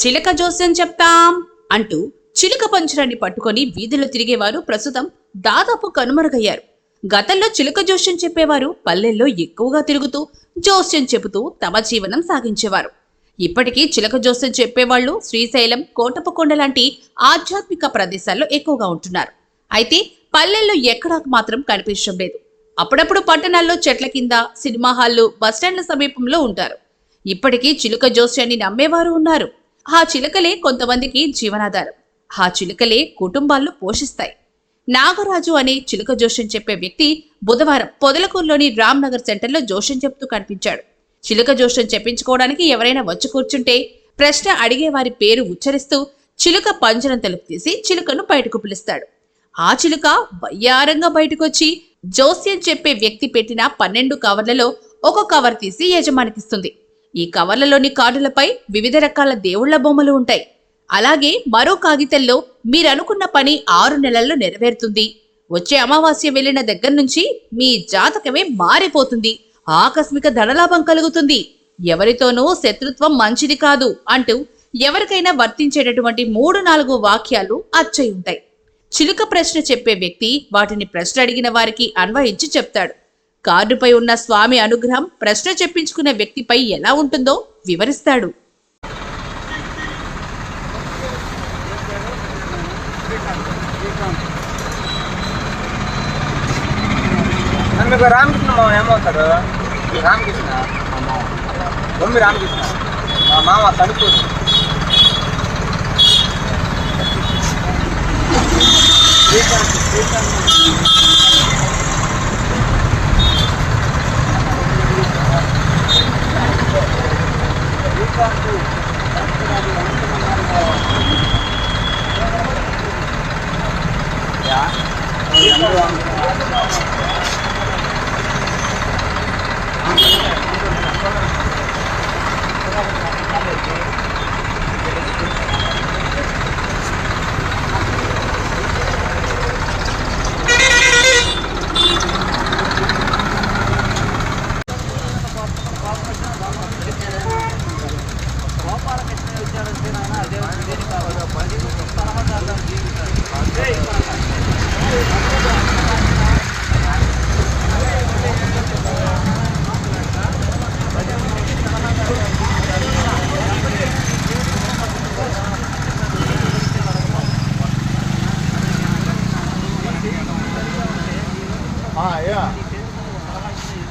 చిలక జోస్యం చెప్తాం అంటూ చిలుక పంచరాన్ని పట్టుకొని వీధుల్లో తిరిగేవారు ప్రస్తుతం దాదాపు కనుమరుగయ్యారు. గతంలో చిలుక జోస్యం చెప్పేవారు పల్లెల్లో ఎక్కువగా తిరుగుతూ జోస్యం చెబుతూ తమ జీవనం సాగించేవారు. ఇప్పటికీ చిలక జోస్యం చెప్పేవాళ్ళు శ్రీశైలం కోటపకొండ లాంటి ఆధ్యాత్మిక ప్రదేశాల్లో ఎక్కువగా ఉంటున్నారు. అయితే పల్లెల్లో ఎక్కడా మాత్రం కనిపించడం లేదు. అప్పుడప్పుడు పట్టణాల్లో చెట్ల కింద సినిమా హాళ్ళు బస్టాండ్ల సమీపంలో ఉంటారు. ఇప్పటికీ చిలుక జోస్యాన్ని నమ్మేవారు ఉన్నారు. ఆ చిలుకలే కొంతమందికి జీవనాధారం. ఆ చిలుకలే కుటుంబాలను పోషిస్తాయి. నాగరాజు అనే చిలుక జోషం చెప్పే వ్యక్తి బుధవారం పొదలకూరులోని రామ్ నగర్ సెంటర్లో జోష్యం చెప్తూ కనిపించాడు. చిలుక జోష్యం చెప్పించుకోవడానికి ఎవరైనా వచ్చి కూర్చుంటే ప్రశ్న అడిగే వారి పేరు ఉచ్చరిస్తూ చిలుక పంజరం తలుపు తీసి చిలుకను బయటకు పిలుస్తాడు. ఆ చిలుక వయ్యారంగా బయటకొచ్చి జోస్యం చెప్పే వ్యక్తి పెట్టిన పన్నెండు కవర్లలో ఒక కవర్ తీసి యజమానికిస్తుంది. ఈ కవర్లలోని కార్డులపై వివిధ రకాల దేవుళ్ళ బొమ్మలు ఉంటాయి. అలాగే మరో కాగితంలో మీరనుకున్న పని ఆరు నెలల్లో నెరవేరుతుంది. వచ్చే అమావాస్య వెళ్ళిన దగ్గర నుంచి మీ జాతకమే మారిపోతుంది. ఆకస్మిక ధనలాభం కలుగుతుంది. ఎవరితోనూ శత్రుత్వం మంచిది కాదు అంటూ ఎవరికైనా వర్తించేటటువంటి మూడు నాలుగు వాక్యాలు అచ్చయి ఉంటాయి. చిలుక ప్రశ్న చెప్పే వ్యక్తి వాటిని ప్రశ్న అడిగిన వారికి అన్వయించి చెప్తాడు. కార్డుపై ఉన్న స్వామి అనుగ్రహం ప్రశ్న చెప్పించుకునే వ్యక్తిపై ఎలా ఉంటుందో వివరిస్తాడు. రామకృష్ణ మామ ఏమవుతాడు? రామకృష్ణ? బొమ్మి రామకృష్ణ. మా మామ తణుకు శ్రీకాంత్ శ్రీకాంత్. Спасибо.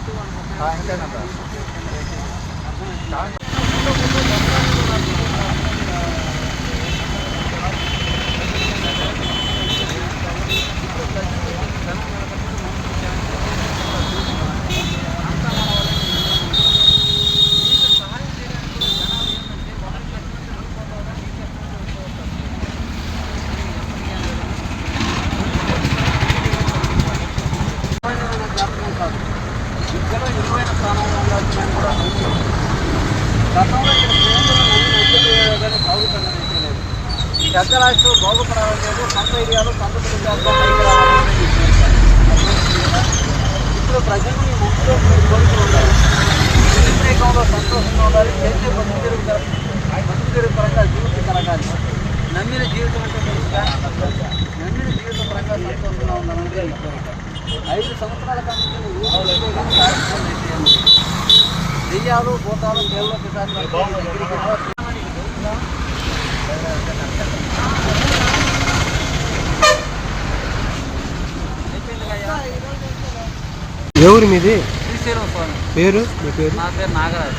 ఇంకేనంట విద్యలో స్థానంలో కూడా నమ్ముతున్నాను. గతంలో ఇక్కడ కేంద్రం నమ్మిన ఉద్యోగాలు బాగుపడడం లేదు పెద్ద రాష్ట్రం బాగుపడాలని లేదు సొంత ఏరియాలో సొంత కుటుంబాలతో పైకి రావాలని చెప్పారు. ఇప్పుడు ఉండాలి వ్యతిరేకంలో సంతోషంగా ఉండాలి చేసే బతుకు తెరుగు పరంగా కలగాలి నమ్మిన జీవితం అంటే నమ్మిన పరంగా సంతోషంగా ఐదు సంవత్సరాల దెయ్యాలు భూతాలు దేవుళ్ళ పిశాచాలు అయిపోయింది కదా ఎవరు మీది? శ్రీశైలం స్వామి. పేరు? మీ పేరు? నా పేరు నాగరాజు.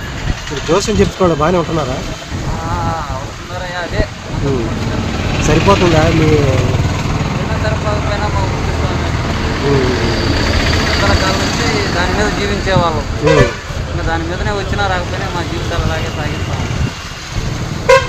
మీరు జోస్యం చెప్పుకోవడం బాగానే ఉంటున్నారా? అవుతున్నారయ్యా అదే. సరిపోతుందా మీ చిన్న సరిపోకపోయినా మా స్వామి. నుంచి దాని మీద జీవించేవాళ్ళం. దాని మీదనే వచ్చినా రాకపోయినా మా జీవితాలు అలాగే సాగిస్తాం.